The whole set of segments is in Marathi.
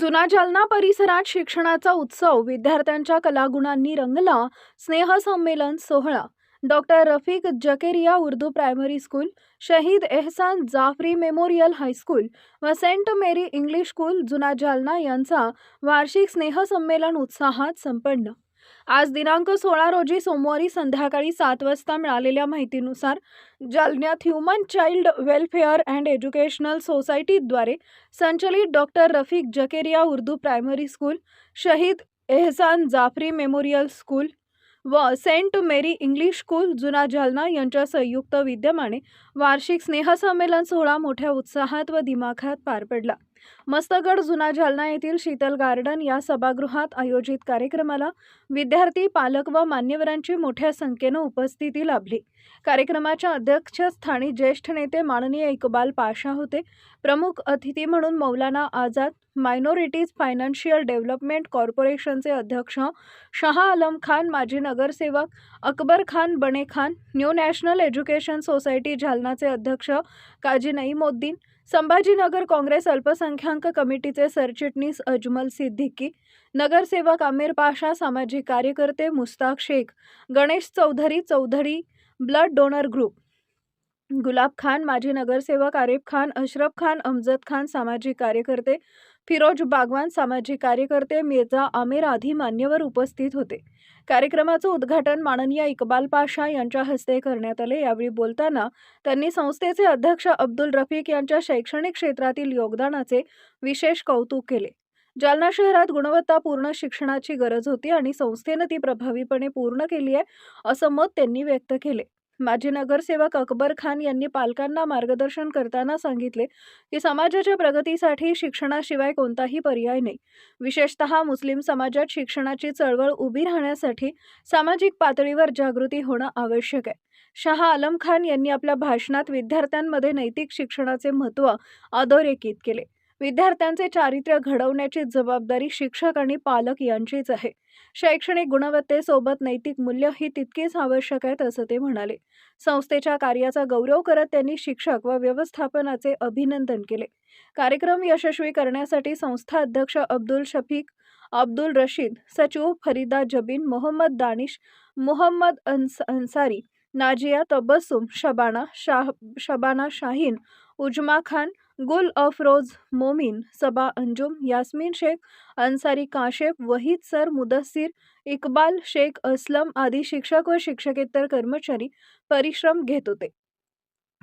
जुना जालना परिसरात शिक्षणाचा उत्सव विद्यार्थ्यांच्या कलागुणांनी रंगला स्नेहसंमेलन सोहळा. Doctor Rafiq Zakaria Urdu primary school Shaheed Ehsan Jafri memorial high school व Saint Mary English school Juna Jalna यांचा वार्षिक स्नेहसंमेलन उत्साहात संपन्न. आज दिनांक सोळा रोजी सोमवारी संध्याकाळी सात वाजता मिळालेल्या माहितीनुसार जालन्यात human child welfare and educational सोसायटीद्वारे संचलित doctor Rafiq Zakaria Urdu primary school Shaheed Ehsan Jafri memorial school व Saint Mary English school Juna Jalna यांच्या संयुक्त विद्यमाने वार्षिक स्नेहसंमेलन सोहळा मोठ्या उत्साहात व दिमाखात पार पडला. मस्तगड जुना जालना येथील शीतल गार्डन या सभागृहात आयोजित कार्यक्रमाला विद्यार्थी पालक व मान्यवरांची मोठ्या संख्येनं उपस्थिती लाभली. कार्यक्रमाच्या अध्यक्षस्थानी ज्येष्ठ नेते माननीय इकबाल पाशा होते. प्रमुख अतिथी म्हणून Maulana Azad minorities financial development कॉर्पोरेशनचे अध्यक्ष शहा आलम खान माजी नगरसेवक Akbar Khan Bane Khan new national education society जालनाचे अध्यक्ष काजी नईमोद्दीन संभाजीनगर काँग्रेस अल्पसंख्याक कमिटीचे सरचिटणीस अजमल सिद्दीकी नगरसेवक आमिर पाशा सामाजिक कार्यकर्ते Mushtaq Shaikh Ganesh Chaudhari Chaudhari blood donor group Gulab Khan माजी नगरसेवक आरिफ खान अशरफ खान अमजद खान सामाजिक कार्यकर्ते फिरोज बागवान सामाजिक कार्यकर्ते मिर्झा आमिर आदी मान्यवर उपस्थित होते. कार्यक्रमाचं उद्घाटन माननीय इकबाल पाशा यांच्या हस्ते करण्यात आले. यावेळी बोलताना त्यांनी संस्थेचे अध्यक्ष अब्दुल रफिक यांच्या शैक्षणिक क्षेत्रातील योगदानाचे विशेष कौतुक केले. जालना शहरात गुणवत्तापूर्ण शिक्षणाची गरज होती आणि संस्थेनं ती प्रभावीपणे पूर्ण केली आहे असं मत त्यांनी व्यक्त केले. माजी नगरसेवक अकबर खान यांनी पालकांना मार्गदर्शन करताना सांगितले की समाजाच्या प्रगतीसाठी शिक्षणाशिवाय कोणताही पर्याय नाही. विशेषतः मुस्लिम समाजात शिक्षणाची चळवळ उभी राहण्यासाठी सामाजिक पातळीवर जागृती होणं आवश्यक आहे. शहा आलम खान यांनी आपल्या भाषणात विद्यार्थ्यांमध्ये नैतिक शिक्षणाचे महत्त्व अधोरेखित केले. विद्यार्थ्यांचे चारित्र्य घडवण्याची जबाबदारी शिक्षक आणि पालक यांचीच आहे. शैक्षणिक गुणवत्तेसोबत नैतिक मूल्य ही तितकीच आवश्यक आहेत असं ते म्हणाले. संस्थेच्या कार्याचा गौरव करत त्यांनी शिक्षक व व्यवस्थापनाचे अभिनंदन केले. कार्यक्रम यशस्वी करण्यासाठी संस्था अध्यक्ष अब्दुल शफीक अब्दुल रशीद सचिव फरीदा जबीन मोहम्मद दानिश मोहम्मद अन्स अन्सारी नाजिया तबस्सुम शबाना शाह शबाना शाहीन उजमा खान गुल अफरोज मोमीन सबा अंजुम यास्मीन शेख अन्सारी काशेफ वहीद सर मुदस्सीर इकबाल शेख असलम आदी शिक्षक व शिक्षकेतर कर्मचारी परिश्रम घेत होते.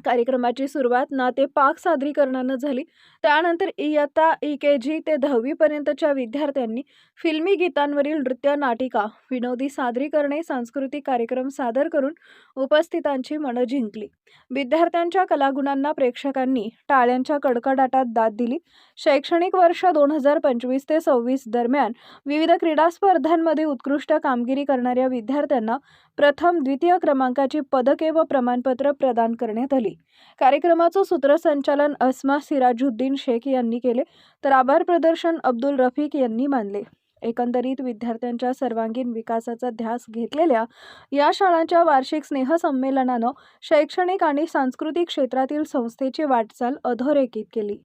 कार्यक्रमाची सुरुवात ना ते पाक सादरीकरणानं झाली. त्यानंतर इयत्ता ई के जी ते दहावीपर्यंतच्या विद्यार्थ्यांनी फिल्मी गीतांवरील नृत्य नाटिका विनोदी सादरीकरणे सांस्कृतिक कार्यक्रम सादर करून उपस्थितांची मनं जिंकली. विद्यार्थ्यांच्या कलागुणांना प्रेक्षकांनी टाळ्यांच्या कडकडाटात दाद दिली. शैक्षणिक वर्ष दोन हजार पंचवीस ते सव्वीस दरम्यान विविध क्रीडा स्पर्धांमध्ये उत्कृष्ट कामगिरी करणाऱ्या विद्यार्थ्यांना प्रथम द्वितीय क्रमांकाची पदके व प्रमाणपत्र प्रदान करण्यात आली. कार्यक्रमाचं सूत्रसंचालन अस्मा सिराजुद्दीन शेख यांनी केले तर आभार प्रदर्शन अब्दुल रफिक यांनी मानले. एकंदरीत विद्यार्थ्यांच्या सर्वांगीण विकासाचा ध्यास घेतलेल्या या शाळांच्या वार्षिक स्नेहसंमेलनानं शैक्षणिक आणि सांस्कृतिक क्षेत्रातील संस्थेची वाटचाल अधोरेखित केली.